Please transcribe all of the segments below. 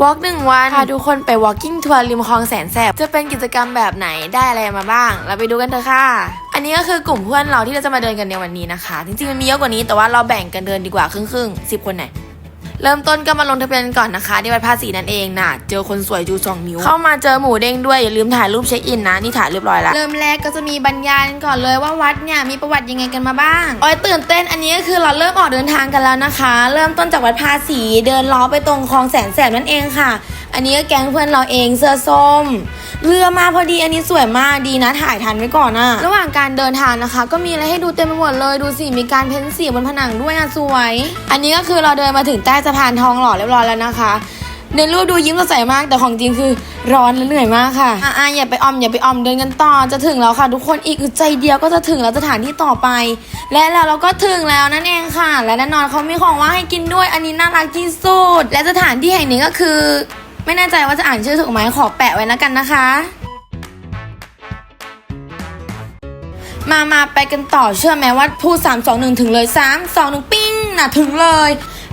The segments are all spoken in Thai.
วอล์กหนึ่งวันพาทุกคนไป walking ทัวร์ริมคลองแสนแสบ จะเป็นกิจกรรมแบบไหนได้อะไรมาบ้าง เราไปดูกันเถอะค่ะ อันนี้ก็คือกลุ่มเพื่อนเราที่เราจะมาเดินกันในวันนี้นะคะ จริงๆมันมีเยอะกว่านี้แต่ว่าเราแบ่งกันเดินดีกว่าครึ่งๆสิบคนไหน เริ่มต้นก็มาลงทะเบียนก่อนนะคะที่วัดภาษีนั่นเองน่ะเจอคนสวยจูสองนิ้ว เข้ามาเจอหมูเด้งด้วยอย่าลืมถ่ายรูปเช็คอินนะนี่ถ่ายเรียบร้อยแล้วเริ่มแรกก็จะมีบรรยายกันก่อนเลยว่าวัดเนี่ยมีประวัติยังไงกันมาบ้างโอ้ยตื่นเต้นอันนี้ก็คือเราเริ่มออกเดินทางกันแล้วนะคะ เริ่มต้นจากวัดภาษีเดินล้อไปตรงคลองแสนแสบนั่นเองค่ะ อันนี้ก็แก๊งเพื่อนเราเองเสื้อส้ม เรือมาพอดีอันนี้สวยมากดีนะถ่ายทันไว้ก่อนอะระหว่างการเดินทางนะคะ ก็มีอะไรให้ดูเต็มไปหมดเลยดูสิมีการเพ้นสีบนผนังด้วยอะสวย อันนี้ก็คือเราเดินมาถึงใต้สะพานทองหล่อเรียบร้อยแล้วนะคะในรูปดูยิ้มสดใสมากแต่ของจริงคือร้อนและเหนื่อยมากค่ะอะๆอย่าไปออมอย่าไปออมเดินกันต่อจะถึงแล้วค่ะ ทุกคนอีกอึดใจเดียวก็จะถึงแล้วสถานที่ต่อไป และแล้วเราก็ถึงแล้วนั่นเองค่ะ และแน่นอนเขามีของว่างให้กินด้วย อันนี้น่ารักที่สุดและสถานที่แห่งนี้ก็คือ ไม่แน่ใจว่าจะอ่านชื่อถูกไหมขอแปะไว้แล้วกันนะคะ มามาไปกันต่อเชื่อไหมว่าพูด3 2 1 ถึงเลย 3 2 1 ปิ้งน่ะถึงเลย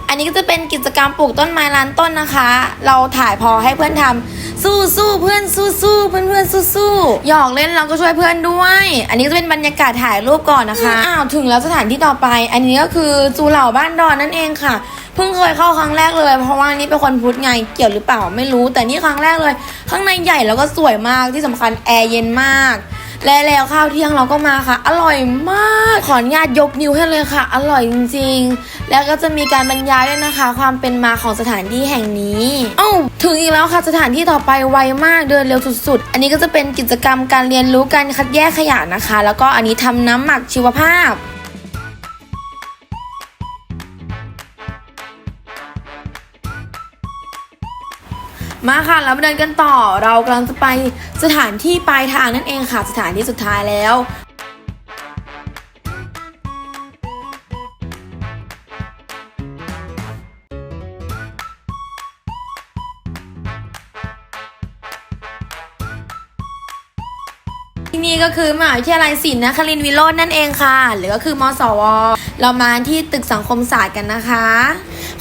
อันนี้ก็จะเป็นกิจกรรมปลูกต้นไม้ล้านต้นนะคะ เราถ่ายพอให้เพื่อนทำสู้สู้เพื่อนสู้สู้เพื่อนเพื่อนสู้สู้หยอกเล่นเราก็ช่วยเพื่อนด้วย อันนี้จะเป็นบรรยากาศถ่ายรูปก่อนนะคะอ้าวถึงแล้วสถานที่ต่อไป อันนี้ก็คือจูเหล่าบ้านดอนนั่นเองค่ะ เพิ่งเคยเข้าครั้งแรกเลย เพราะว่านี่เป็นคนพุทธไงเกี่ยวหรือเปล่าไม่รู้ แต่นี่ครั้งแรกเลย ข้างในใหญ่แล้วก็สวยมากที่สำคัญแอร์เย็นมากและแล้วข้าวเที่ยงเราก็มาค่ะ อร่อยมาก ขออนุญาตยกนิ้วให้เลยค่ะ อร่อยจริงๆ แล้วก็จะมีการบรรยายด้วยนะคะ ความเป็นมาของสถานที่แห่งนี้อ้าถึงอีกแล้วค่ะสถานที่ต่อไปไวมากเดินเร็วสุดๆ อันนี้ก็จะเป็นกิจกรรมการเรียนรู้การคัดแยกขยะนะคะ แล้วก็อันนี้ทำน้ำหมักชีวภาพ มาค่ะแล้วมาเดินกันต่อเรากำลังจะไปสถานที่ปลายทางนั่นเองค่ะ สถานที่สุดท้ายแล้ว ที่นี่ก็คือมหาวิทยาลัยศิลป์นครินทร์วิโรจน์นั่นเองค่ะ หรือก็คือมสว เรามาที่ตึกสังคมศาสตร์กันนะคะ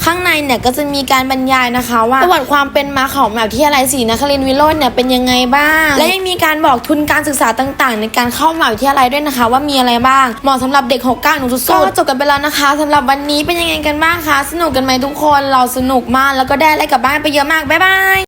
ข้างในเนี่ยก็จะมีการบรรยายนะคะ ว่าประวัติความเป็นมาของมหาวิทยาลัยศรีนครินทร์วิโรจน์เนี่ยเป็นยังไงบ้าง และยังมีการบอกทุนการศึกษาต่างๆ ในการเข้ามหาวิทยาลัยด้วยนะคะ ว่ามีอะไรบ้างเหมาะสำหรับเด็ก6 9หนูสุดๆก็จบกันไปแล้วนะคะสำหรับวันนี้เป็นยังไงกันบ้างคะสนุกกันไหมทุกคนเราสนุกมากแล้วก็ได้อะไรกลับบ้านไปเยอะมากบ๊ายบาย